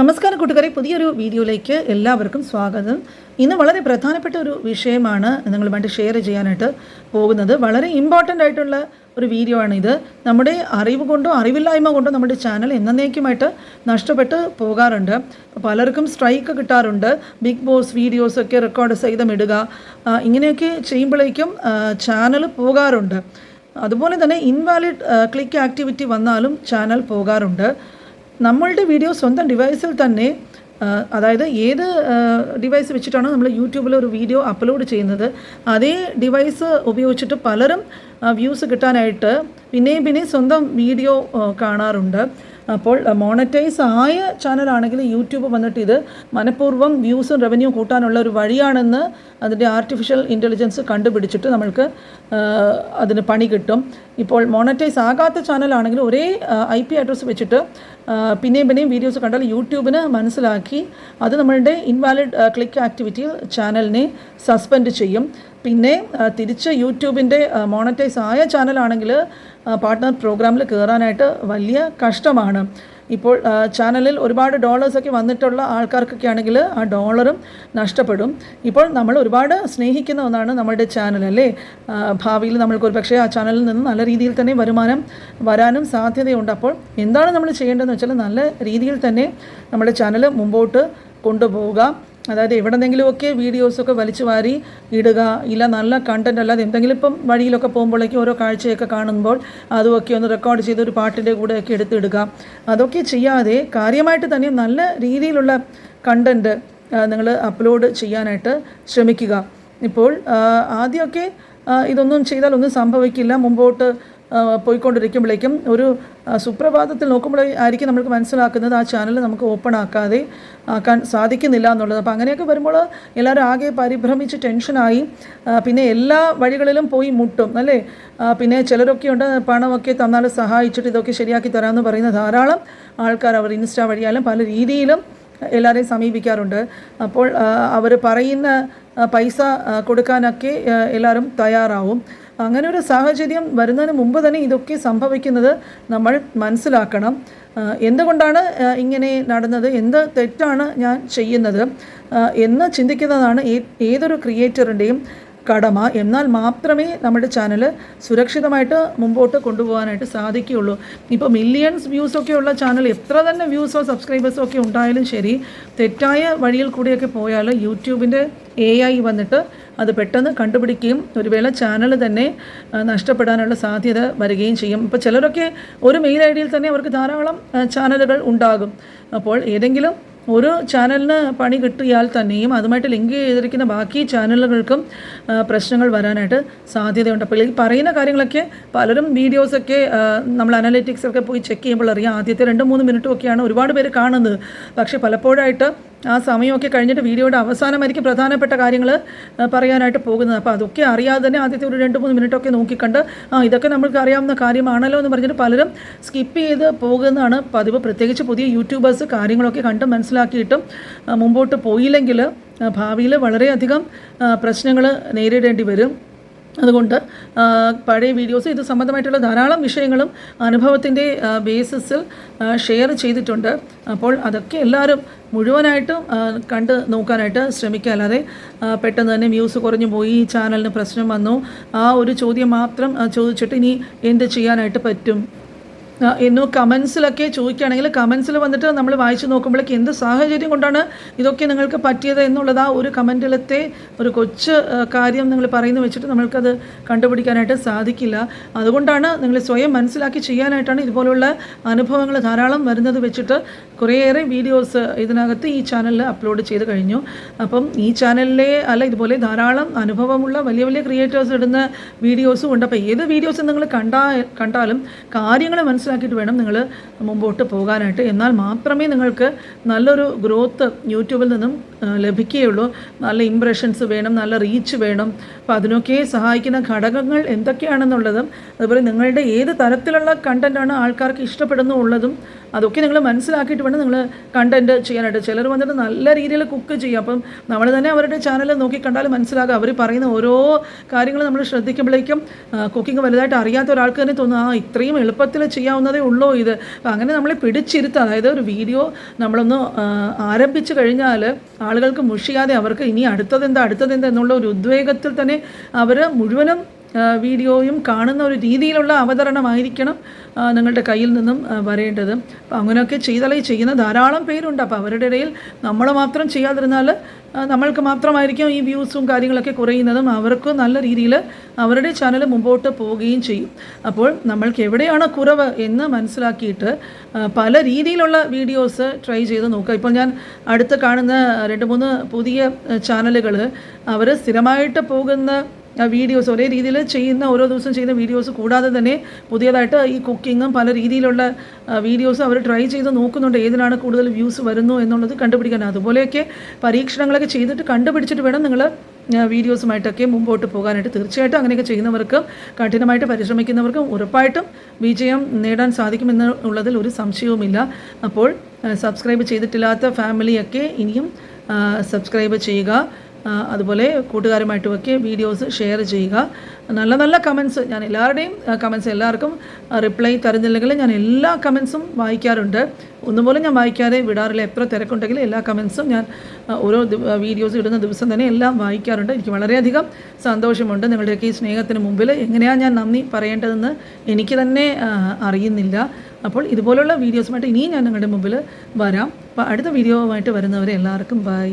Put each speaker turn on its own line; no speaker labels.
നമസ്കാരം കൂട്ടുകാരെ പുതിയൊരു വീഡിയോയിലേക്ക് എല്ലാവർക്കും സ്വാഗതം ഇന്ന് വളരെ പ്രധാനപ്പെട്ട ഒരു വിഷയമാണ് നിങ്ങളുമായിട്ട് ഷെയർ ചെയ്യാനായിട്ട് പോകുന്നത് വളരെ ഇമ്പോർട്ടൻ്റ് ആയിട്ടുള്ള ഒരു വീഡിയോ ആണ് ഇത് നമ്മുടെ അറിവ് കൊണ്ടോ അറിവില്ലായ്മ കൊണ്ടോ നമ്മുടെ ചാനൽ എന്നേക്കുമായിട്ട് നഷ്ടപ്പെട്ട് പോകാറുണ്ട് പലർക്കും സ്ട്രൈക്ക് കിട്ടാറുണ്ട് ബിഗ് ബോസ് വീഡിയോസൊക്കെ റെക്കോർഡ് സഹിതം ഇടുക ഇങ്ങനെയൊക്കെ ചെയ്യുമ്പോഴേക്കും ചാനൽ പോകാറുണ്ട് അതുപോലെ തന്നെ ഇൻവാലിഡ് ക്ലിക്ക് ആക്ടിവിറ്റി വന്നാലും ചാനൽ പോകാറുണ്ട് നമ്മളുടെ വീഡിയോ സ്വന്തം ഡിവൈസിൽ തന്നെ അതായത് ഏത് ഡിവൈസ് വെച്ചിട്ടാണോ നമ്മൾ യൂട്യൂബിൽ ഒരു വീഡിയോ അപ്ലോഡ് ചെയ്യുന്നത് അതേ ഡിവൈസ് ഉപയോഗിച്ചിട്ട് പലരും വ്യൂസ് കിട്ടാനായിട്ട് പിന്നെയും പിന്നെയും സ്വന്തം വീഡിയോ കാണാറുണ്ട് അപ്പോൾ മോണറ്റൈസ് ആയ ചാനലാണെങ്കിൽ യൂട്യൂബ് വന്നിട്ട് ഇത് മനഃപൂർവ്വം വ്യൂസും റവന്യൂ കൂട്ടാനുള്ള ഒരു വഴിയാണെന്ന് അതിൻ്റെ ആർട്ടിഫിഷ്യൽ ഇൻ്റലിജൻസ് കണ്ടുപിടിച്ചിട്ട് നമ്മൾക്ക് അതിന് പണി കിട്ടും ഇപ്പോൾ മോണറ്റൈസ് ആകാത്ത ചാനലാണെങ്കിൽ ഒരേ ഐ പി അഡ്രസ്സ് വെച്ചിട്ട് പിന്നെയും പിന്നെയും വീഡിയോസ് കണ്ടാൽ യൂട്യൂബിന് മനസ്സിലാക്കി അത് നമ്മളുടെ ഇൻവാലിഡ് ക്ലിക്ക് ആക്ടിവിറ്റി ചാനലിനെ സസ്പെൻഡ് ചെയ്യും പിന്നെ തിരിച്ച് യൂട്യൂബിൻ്റെ മോണറ്റൈസ് ആയ ചാനലാണെങ്കിൽ പാർട്ട്ണർ പ്രോഗ്രാമിൽ കയറാനായിട്ട് വലിയ കഷ്ടമാണ് ഇപ്പോൾ ചാനലിൽ ഒരുപാട് ഡോളേഴ്സൊക്കെ വന്നിട്ടുള്ള ആൾക്കാർക്കൊക്കെ ആണെങ്കിൽ ആ ഡോളറും നഷ്ടപ്പെടും ഇപ്പോൾ നമ്മൾ ഒരുപാട് സ്നേഹിക്കുന്ന ഒന്നാണ് നമ്മളുടെ ചാനൽ അല്ലേ ഭാവിയിൽ നമ്മൾക്ക് ഒരു പക്ഷേ ആ ചാനലിൽ നിന്ന് നല്ല രീതിയിൽ തന്നെ വരുമാനം വരാനും സാധ്യതയുണ്ട് അപ്പോൾ എന്താണ് നമ്മൾ ചെയ്യേണ്ടതെന്ന് വെച്ചാൽ നല്ല രീതിയിൽ തന്നെ നമ്മുടെ ചാനൽ മുമ്പോട്ട് കൊണ്ടുപോവുക അതായത് ഒക്കെ വീഡിയോസൊക്കെ വലിച്ചു വാരി ഇടുക ഇല്ല നല്ല കണ്ടൻറ്റ് അല്ലാതെ എന്തെങ്കിലും ഇപ്പം വഴിയിലൊക്കെ പോകുമ്പോഴേക്കും ഓരോ കാഴ്ചയൊക്കെ കാണുമ്പോൾ അതുമൊക്കെ ഒന്ന് റെക്കോർഡ് ചെയ്ത് ഒരു പാട്ടിൻ്റെ കൂടെയൊക്കെ എടുത്തിടുക അതൊക്കെ ചെയ്യാതെ കാര്യമായിട്ട് തന്നെ നല്ല രീതിയിലുള്ള കണ്ടൻറ്റ് നിങ്ങൾ അപ്ലോഡ് ചെയ്യാനായിട്ട് ശ്രമിക്കുക ഇപ്പോൾ ആദ്യമൊക്കെ ഇതൊന്നും ചെയ്താൽ ഒന്നും സംഭവിക്കില്ല മുമ്പോട്ട് പോയിക്കൊണ്ടിരിക്കുമ്പോഴേക്കും ഒരു സുപ്രഭാതത്തിൽ നോക്കുമ്പോൾ ആയിരിക്കും നമ്മൾക്ക് മനസ്സിലാക്കുന്നത് ആ ചാനൽ നമുക്ക് ഓപ്പൺ ആക്കാതെ ആക്കാൻ സാധിക്കുന്നില്ല എന്നുള്ളത് അപ്പോൾ അങ്ങനെയൊക്കെ വരുമ്പോൾ എല്ലാവരും ആകെ പരിഭ്രമിച്ച് ടെൻഷനായി പിന്നെ എല്ലാ വഴികളിലും പോയി മുട്ടും അല്ലേ പിന്നെ ചിലരൊക്കെ ഉണ്ട് പണമൊക്കെ തന്നാൽ സഹായിച്ചിട്ട് ഇതൊക്കെ ശരിയാക്കി തരാമെന്ന് പറയുന്ന ധാരാളം ആൾക്കാർ അവർ ഇൻസ്റ്റാ വഴിയാലും പല രീതിയിലും എല്ലാവരെയും സമീപിക്കാറുണ്ട് അപ്പോൾ അവർ പറയുന്ന പൈസ കൊടുക്കാനൊക്കെ എല്ലാവരും തയ്യാറാവും അങ്ങനെ ഒരു സാഹചര്യം വരുന്നതിന് മുമ്പ് തന്നെ ഇതൊക്കെ സംഭവിക്കുന്നത് നമ്മൾ മനസ്സിലാക്കണം എന്തുകൊണ്ടാണ് ഇങ്ങനെ നടന്നത് എന്ത് തെറ്റാണ് ഞാൻ ചെയ്യുന്നത് എന്ന് ചിന്തിക്കുന്നതാണ് ഏതൊരു ക്രിയേറ്ററിൻ്റെയും കടമ എന്നാൽ മാത്രമേ നമ്മുടെ ചാനൽ സുരക്ഷിതമായിട്ട് മുമ്പോട്ട് കൊണ്ടുപോകാനായിട്ട് സാധിക്കുകയുള്ളൂ ഇപ്പോൾ മില്യൺസ് ഉള്ള ചാനൽ എത്ര തന്നെ വ്യൂസോ സബ്സ്ക്രൈബേഴ്സോ ഒക്കെ ഉണ്ടായാലും ശരി തെറ്റായ വഴിയിൽ കൂടിയൊക്കെ പോയാൽ യൂട്യൂബിൻ്റെ എ വന്നിട്ട് അത് പെട്ടെന്ന് കണ്ടുപിടിക്കുകയും ഒരു വേള ചാനൽ തന്നെ നഷ്ടപ്പെടാനുള്ള സാധ്യത വരികയും ചെയ്യും ഇപ്പോൾ ചിലരൊക്കെ ഒരു മെയിൽ ഐ ഡിയിൽ തന്നെ അവർക്ക് ധാരാളം ചാനലുകൾ ഉണ്ടാകും അപ്പോൾ ഏതെങ്കിലും ഒരു ചാനലിന് പണി കിട്ടിയാൽ തന്നെയും അതുമായിട്ട് ലിങ്ക് ചെയ്തിരിക്കുന്ന ബാക്കി ചാനലുകൾക്കും പ്രശ്നങ്ങൾ വരാനായിട്ട് സാധ്യതയുണ്ട് അപ്പോൾ ഈ പറയുന്ന കാര്യങ്ങളൊക്കെ പലരും വീഡിയോസൊക്കെ നമ്മൾ അനലിറ്റിക്സൊക്കെ പോയി ചെക്ക് ചെയ്യുമ്പോൾ അറിയാം ആദ്യത്തെ രണ്ട് മൂന്ന് മിനിറ്റും ഒക്കെയാണ് ഒരുപാട് പേര് കാണുന്നത് പക്ഷേ പലപ്പോഴായിട്ട് ആ സമയമൊക്കെ കഴിഞ്ഞിട്ട് വീഡിയോയുടെ അവസാനമായിരിക്കും പ്രധാനപ്പെട്ട കാര്യങ്ങൾ പറയാനായിട്ട് പോകുന്നത് അപ്പോൾ അതൊക്കെ അറിയാതെ തന്നെ ആദ്യത്തെ ഒരു രണ്ട് മൂന്ന് മിനിറ്റൊക്കെ നോക്കിക്കണ്ട് ആ ഇതൊക്കെ നമ്മൾക്ക് അറിയാവുന്ന കാര്യമാണല്ലോ എന്ന് പറഞ്ഞിട്ട് പലരും സ്കിപ്പ് ചെയ്ത് പോകുന്നതാണ് പതിവ് പ്രത്യേകിച്ച് പുതിയ യൂട്യൂബേഴ്സ് കാര്യങ്ങളൊക്കെ കണ്ട് മനസ്സിലാക്കിയിട്ടും മുമ്പോട്ട് പോയില്ലെങ്കിൽ ഭാവിയിൽ വളരെയധികം പ്രശ്നങ്ങൾ നേരിടേണ്ടി വരും അതുകൊണ്ട് പഴയ വീഡിയോസ് ഇത് സംബന്ധമായിട്ടുള്ള ധാരാളം വിഷയങ്ങളും അനുഭവത്തിൻ്റെ ബേസിസിൽ ഷെയർ ചെയ്തിട്ടുണ്ട് അപ്പോൾ അതൊക്കെ എല്ലാവരും മുഴുവനായിട്ടും കണ്ട് നോക്കാനായിട്ട് ശ്രമിക്കുക അല്ലാതെ പെട്ടെന്ന് തന്നെ വ്യൂസ് കുറഞ്ഞു പോയി ചാനലിന് പ്രശ്നം വന്നു ആ ഒരു ചോദ്യം മാത്രം ചോദിച്ചിട്ട് ഇനി എന്ത് ചെയ്യാനായിട്ട് പറ്റും ഇന്ന് കമൻസിലൊക്കെ ചോദിക്കുകയാണെങ്കിൽ കമൻസിൽ വന്നിട്ട് നമ്മൾ വായിച്ചു നോക്കുമ്പോഴേക്ക് എന്ത് സാഹചര്യം കൊണ്ടാണ് ഇതൊക്കെ നിങ്ങൾക്ക് പറ്റിയത് എന്നുള്ളത് ആ ഒരു കമൻറ്റിലത്തെ ഒരു കൊച്ച് കാര്യം നിങ്ങൾ പറയുന്നു വെച്ചിട്ട് നമ്മൾക്കത് കണ്ടുപിടിക്കാനായിട്ട് സാധിക്കില്ല അതുകൊണ്ടാണ് നിങ്ങൾ സ്വയം മനസ്സിലാക്കി ചെയ്യാനായിട്ടാണ് ഇതുപോലുള്ള അനുഭവങ്ങൾ ധാരാളം വരുന്നത് വെച്ചിട്ട് കുറേയേറെ വീഡിയോസ് ഇതിനകത്ത് ഈ ചാനലിൽ അപ്ലോഡ് ചെയ്ത് കഴിഞ്ഞു അപ്പം ഈ ചാനലിലെ അല്ല ഇതുപോലെ ധാരാളം അനുഭവമുള്ള വലിയ വലിയ ക്രിയേറ്റേഴ്സ് ഇടുന്ന വീഡിയോസും ഉണ്ട് അപ്പോൾ ഏത് വീഡിയോസും നിങ്ങൾ കണ്ടാ കണ്ടാലും കാര്യങ്ങൾ മനസ്സിലാക്കി മനസ്സിലാക്കിയിട്ട് വേണം നിങ്ങൾ മുമ്പോട്ട് പോകാനായിട്ട് എന്നാൽ മാത്രമേ നിങ്ങൾക്ക് നല്ലൊരു ഗ്രോത്ത് യൂട്യൂബിൽ നിന്നും ലഭിക്കുകയുള്ളൂ നല്ല ഇംപ്രഷൻസ് വേണം നല്ല റീച്ച് വേണം അപ്പോൾ അതിനൊക്കെ സഹായിക്കുന്ന ഘടകങ്ങൾ എന്തൊക്കെയാണെന്നുള്ളതും അതുപോലെ നിങ്ങളുടെ ഏത് തരത്തിലുള്ള കണ്ടൻറ്റാണ് ആൾക്കാർക്ക് ഇഷ്ടപ്പെടുന്നു ഉള്ളതും അതൊക്കെ നിങ്ങൾ മനസ്സിലാക്കിയിട്ട് വേണം നിങ്ങൾ കണ്ടൻറ്റ് ചെയ്യാനായിട്ട് ചിലർ വന്നിട്ട് നല്ല രീതിയിൽ കുക്ക് ചെയ്യും അപ്പം നമ്മൾ തന്നെ അവരുടെ ചാനൽ നോക്കി കണ്ടാൽ മനസ്സിലാകും അവർ പറയുന്ന ഓരോ കാര്യങ്ങൾ നമ്മൾ ശ്രദ്ധിക്കുമ്പോഴേക്കും കുക്കിംഗ് വലുതായിട്ട് അറിയാത്ത ഒരാൾക്ക് തന്നെ തോന്നുന്നു ആ ഇത്രയും എളുപ്പത്തിൽ ചെയ്യാൻ ചെയ്യാവുന്നതേ ഉള്ളൂ ഇത് അങ്ങനെ നമ്മളെ പിടിച്ചിരുത്തുക അതായത് ഒരു വീഡിയോ നമ്മളൊന്ന് ആരംഭിച്ചു കഴിഞ്ഞാൽ ആളുകൾക്ക് മുഷിയാതെ അവർക്ക് ഇനി അടുത്തതെന്താ അടുത്തതെന്താ എന്നുള്ള ഒരു ഉദ്വേഗത്തിൽ തന്നെ അവർ മുഴുവനും വീഡിയോയും കാണുന്ന ഒരു രീതിയിലുള്ള അവതരണമായിരിക്കണം നിങ്ങളുടെ കയ്യിൽ നിന്നും വരേണ്ടത് അപ്പം അങ്ങനെയൊക്കെ ചെയ്താലേ ചെയ്യുന്ന ധാരാളം പേരുണ്ട് അപ്പോൾ അവരുടെ ഇടയിൽ നമ്മൾ മാത്രം ചെയ്യാതിരുന്നാൽ നമ്മൾക്ക് മാത്രമായിരിക്കും ഈ വ്യൂസും കാര്യങ്ങളൊക്കെ കുറയുന്നതും അവർക്ക് നല്ല രീതിയിൽ അവരുടെ ചാനൽ മുമ്പോട്ട് പോവുകയും ചെയ്യും അപ്പോൾ നമ്മൾക്ക് എവിടെയാണ് കുറവ് എന്ന് മനസ്സിലാക്കിയിട്ട് പല രീതിയിലുള്ള വീഡിയോസ് ട്രൈ ചെയ്ത് നോക്കുക ഇപ്പോൾ ഞാൻ അടുത്ത് കാണുന്ന രണ്ട് മൂന്ന് പുതിയ ചാനലുകൾ അവർ സ്ഥിരമായിട്ട് പോകുന്ന വീഡിയോസ് ഒരേ രീതിയിൽ ചെയ്യുന്ന ഓരോ ദിവസം ചെയ്യുന്ന വീഡിയോസ് കൂടാതെ തന്നെ പുതിയതായിട്ട് ഈ കുക്കിങ്ങും പല രീതിയിലുള്ള വീഡിയോസ് അവർ ട്രൈ ചെയ്ത് നോക്കുന്നുണ്ട് ഏതിനാണ് കൂടുതൽ വ്യൂസ് വരുന്നു എന്നുള്ളത് കണ്ടുപിടിക്കാൻ അതുപോലെയൊക്കെ പരീക്ഷണങ്ങളൊക്കെ ചെയ്തിട്ട് കണ്ടുപിടിച്ചിട്ട് വേണം നിങ്ങൾ വീഡിയോസുമായിട്ടൊക്കെ മുമ്പോട്ട് പോകാനായിട്ട് തീർച്ചയായിട്ടും അങ്ങനെയൊക്കെ ചെയ്യുന്നവർക്കും കഠിനമായിട്ട് പരിശ്രമിക്കുന്നവർക്കും ഉറപ്പായിട്ടും വിജയം നേടാൻ സാധിക്കുമെന്നുള്ളതിൽ ഒരു സംശയവുമില്ല അപ്പോൾ സബ്സ്ക്രൈബ് ചെയ്തിട്ടില്ലാത്ത ഫാമിലിയൊക്കെ ഇനിയും സബ്സ്ക്രൈബ് ചെയ്യുക അതുപോലെ കൂട്ടുകാരുമായിട്ടുമൊക്കെ വീഡിയോസ് ഷെയർ ചെയ്യുക നല്ല നല്ല കമൻസ് ഞാൻ എല്ലാവരുടെയും കമൻസ് എല്ലാവർക്കും റിപ്ലൈ തരുന്നില്ലെങ്കിലും ഞാൻ എല്ലാ കമൻസും വായിക്കാറുണ്ട് ഒന്നുപോലും ഞാൻ വായിക്കാതെ വിടാറില്ല എത്ര തിരക്കുണ്ടെങ്കിലും എല്ലാ കമൻസും ഞാൻ ഓരോ വീഡിയോസ് ഇടുന്ന ദിവസം തന്നെ എല്ലാം വായിക്കാറുണ്ട് എനിക്ക് വളരെയധികം സന്തോഷമുണ്ട് നിങ്ങളുടെയൊക്കെ ഈ സ്നേഹത്തിന് മുമ്പിൽ എങ്ങനെയാണ് ഞാൻ നന്ദി പറയേണ്ടതെന്ന് എനിക്ക് തന്നെ അറിയുന്നില്ല അപ്പോൾ ഇതുപോലുള്ള വീഡിയോസുമായിട്ട് ഇനിയും ഞാൻ നിങ്ങളുടെ മുമ്പിൽ വരാം അപ്പോൾ അടുത്ത ആയിട്ട് വരുന്നവരെ എല്ലാവർക്കും ബൈ